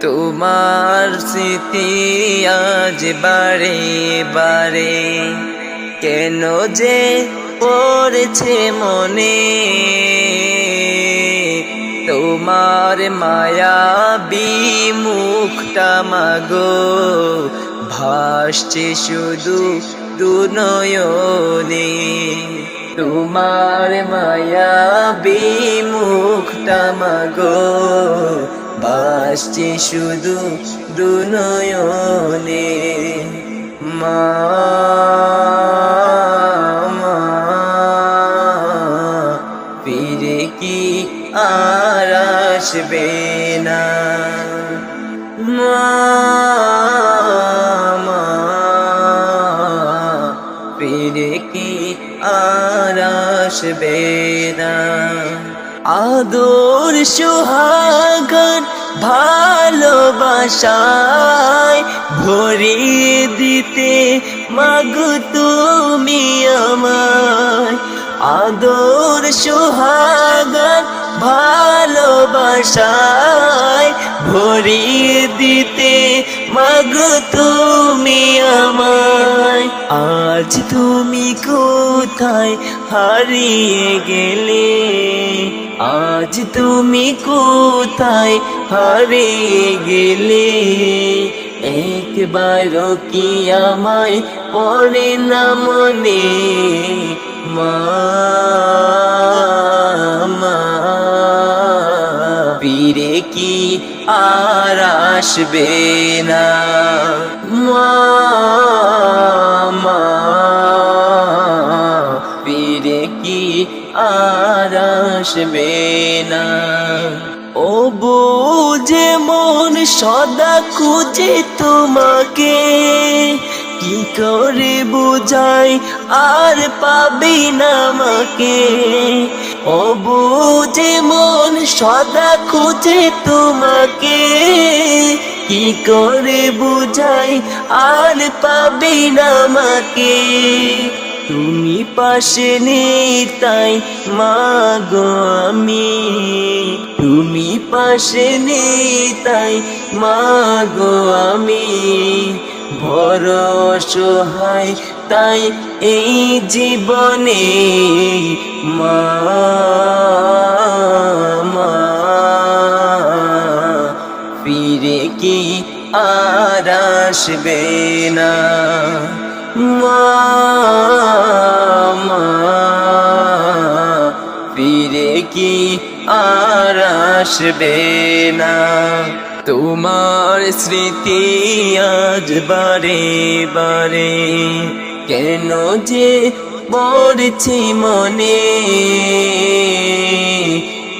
তোমার স্মৃতি আজ বারে বারে। কেন যে পড়েছে মনে? তোমার মায়া বিমুখটা মাগো। ভাসছে শুধু দুনয়নে। তোমার মায়া বিমুখটা মাগো। ভাসছে শুধু দুনয়নে। মা ফিরে কি আর আসবে না? মা, ফিরে কি আর আসবে না? আদর সুহাগন ভালোবাসায় ভরিয়ে দিতে মাগো তুমি আমায়। আদর সুহাগন ভালোবাসায় ভরিয়ে দিতে মাগো তুমি আমায়। আজ তুমি কোথায় হারিয়ে গেলে? আজ তুমি কোথায় হারিয়ে গেলে? একবার কি আমায় পড়ে না মনে? মা, ফিরে কি আর আসবে না? মা আসবে না। ও বুঝে মন সদা খুঁজে তোমাকে। কি করে বুঝাই আর পাবি না আমাকে? ও বুঝে মন সদা খুঁজে তোমাকে। কি করে বুঝাই আর পাবি না আমাকে? তুমি পাশে নেই তাই মাগো আমি। তুমি পাশে নেই তাই মাগো আমি। বড় অসহায় তাই এই জীবনে মা মা। ফিরে কি আর আসবে না? মা ফিরে কি আর আসবে না? তোমার স্মৃতি আজ বারে বারে, কেন যে পড়ছি মনে?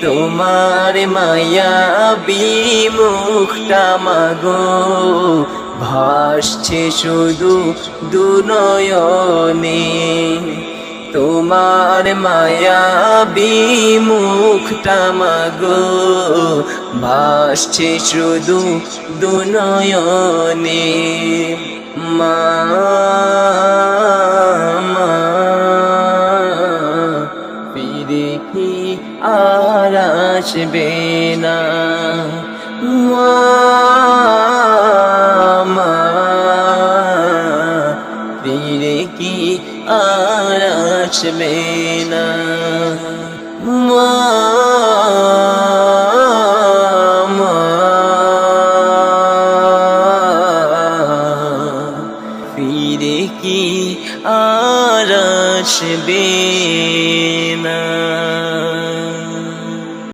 তোমার মায়া বিমুখটা মাগো ভাসছে শুধু দুনয়নে। তোমার মায়া বিমুখটা মাগো। ভাসছে শুধু দুনয়নে। মা ফিরে কি আর আসবে না? ফিরে কি আর আসবে না? ফিরে কি আর আসবে না?